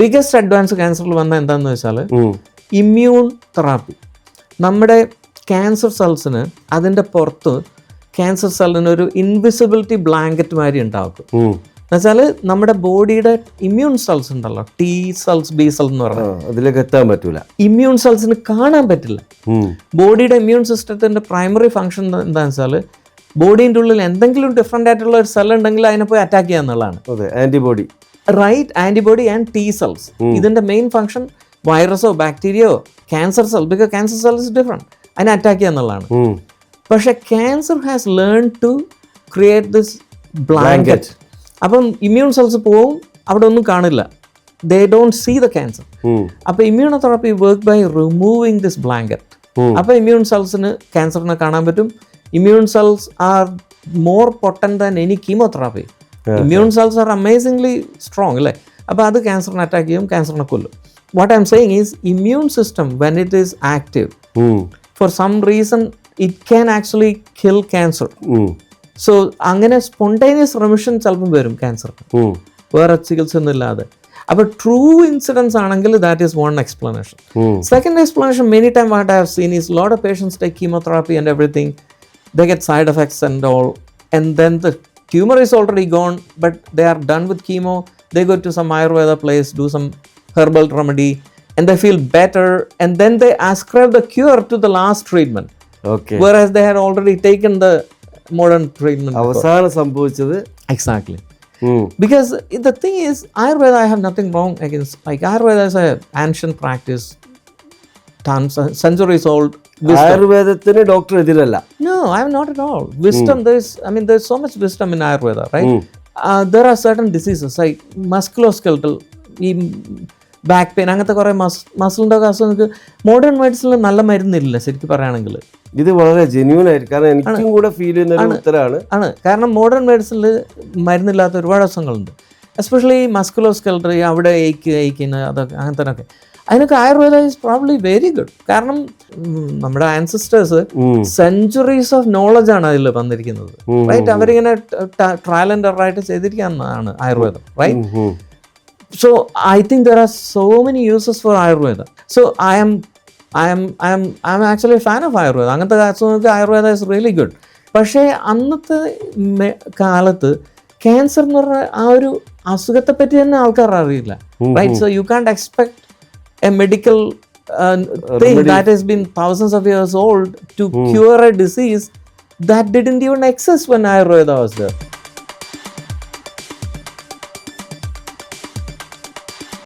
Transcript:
Biggest advance ക്യാൻസറിൽ വന്ന എന്താണെന്ന് വെച്ചാൽ ഇമ്മ്യൂൺ തെറാപ്പി നമ്മുടെ ക്യാൻസർ സെൽസിന് അതിന്റെ പുറത്ത് ക്യാൻസർ സെല്ലിന് ഒരു ഇൻവിസിബിലിറ്റി ബ്ലാങ്കറ്റ് മാതിരി ഉണ്ടാക്കും. എന്നുവെച്ചാൽ നമ്മുടെ ബോഡിയുടെ ഇമ്മ്യൂൺ സെൽസ് ഉണ്ടല്ലോ ടി സെൽസ് ബി സെൽസ് എന്ന് പറഞ്ഞാൽ പറയുന്നത് അതിലേക്ക് എത്താൻ പറ്റില്ല ഇമ്മ്യൂൺ സെൽസിന് കാണാൻ പറ്റില്ല. ബോഡിയുടെ ഇമ്മ്യൂൺ സിസ്റ്റത്തിന്റെ പ്രൈമറി ഫംഗ്ഷൻ എന്താണെന്ന് വെച്ചാൽ ബോഡീന്റെ ഉള്ളിൽ എന്തെങ്കിലും ഡിഫറെന്റ് ആയിട്ടുള്ള ഒരു സെൽ ഉണ്ടെങ്കിൽ അതിനെ പോയി അറ്റാക്ക് ചെയ്യുക എന്നുള്ളതാണ്. അതെ antibody right antibody and T cells ഇതിന്റെ മെയിൻ ഫംഗ്ഷൻ വൈറസോ bacterio cancer cell because cancer cell is different അതിനെ അറ്റാക്ക് ചെയ്യുക എന്നുള്ളതാണ്. പക്ഷെ cancer has learn to create this blanket അപ്പം ഇമ്മ്യൂൺ സെൽസ് പോവും അവിടെ ഒന്നും കാണില്ല. They don't see the cancer അപ്പൊ അപ്പോൾ immunotherapy work by removing this blanket അപ്പൊ ഇമ്മ്യൂൺ സെൽസിന് ക്യാൻസറിനെ കാണാൻ പറ്റും. Immune cells are more potent than any chemotherapy immune cells are amazingly strong അല്ലേ അപ്പോൾ അത് ക്യാൻസറിനെ അറ്റാക്ക് ചെയ്യും ക്യാൻസറിനെ കൊല്ലും. What I'm saying is immune system when it is active. For some reason it can actually kill cancer. So അങ്ങനെ spontaneous remission ചിലപ്പം വരും ക്യാൻസറിന് ഉം. വേറെ ചികിത്സ ഒന്നും ഇല്ലാതെ അപ്പോൾ ട്രൂ ഇൻസിഡൻസ് ആണെങ്കിൽ that is one explanation second explanation many time what I have seen is is of patients take chemotherapy and everything the get side effects and all and then the then the tumor is already gone, but they are done with chemo. They go to some Ayurveda place, do some herbal remedy, and they feel better, and then they ascribe the cure to the last treatment, Okay. whereas they had already taken the modern treatment. അവസാനം സംഭവിച്ചത് Exactly. ഉം. Because the thing is, Ayurveda, I have nothing wrong against. Like Ayurveda is a ancient practice, tons, centuries old. Wisdom. ആയുർവേദത്തിന് doctor എതിരല്ല No, I'm not at all. Wisdom, there's, I mean, there's so much wisdom in Ayurveda, right? Uh, there are certain diseases like musculoskeletal, ഈ back pain അങ്ങനത്തെ കുറേ മസ് മസിലിന്റെ ഒക്കെ അസുഖങ്ങൾക്ക് modern മെഡിസിനിൽ നല്ല മരുന്നില്ല ശരിക്കും പറയുകയാണെങ്കിൽ ഇത് വളരെ ജെന്യൂൻ ആയിരിക്കും. കാരണം എനിക്കും കൂടെ ഫീൽ ചെയ്യുന്ന ഒരു ഉത്തരാണ്. ആണ്. കാരണം മോഡേൺ മെഡിസിനിൽ മരുന്നില്ലാത്ത ഒരുപാട് അസുഖങ്ങളുണ്ട്. എസ്പെഷ്യലി മസ്കുലോസ്കെൽട്ടർ അവിടെ ഏക്ക് ഏക്കുന്ന അതൊക്കെ അങ്ങനത്തെ അതിനൊക്കെ Ayurveda is probably very good കാരണം നമ്മുടെ ആൻസിസ്റ്റേഴ്സ്. സെഞ്ചുറീസ് ഓഫ് നോളജ് ആണ് അതിൽ വന്നിരിക്കുന്നത്. റൈറ്റ് അവരിങ്ങനെ ട്രയൽ ആൻഡ് എററായിട്ട് ചെയ്തിരിക്കാന്നാണ് ആയുർവേദം. Right so I think there are so many uses for uses so I so I am I am I am actually fan of fan of ayurveda. അങ്ങനത്തെ അസുഖങ്ങൾക്ക് Ayurveda is really good പക്ഷേ അന്നത്തെ കാലത്ത് cancer എന്ന് പറഞ്ഞ ആ ഒരു അസുഖത്തെ പറ്റി തന്നെ ആൾക്കാർ അറിയില്ല right so you can't expect a medical thing that has been thousands of years old to cure a disease that didn't even exist when ayurveda was there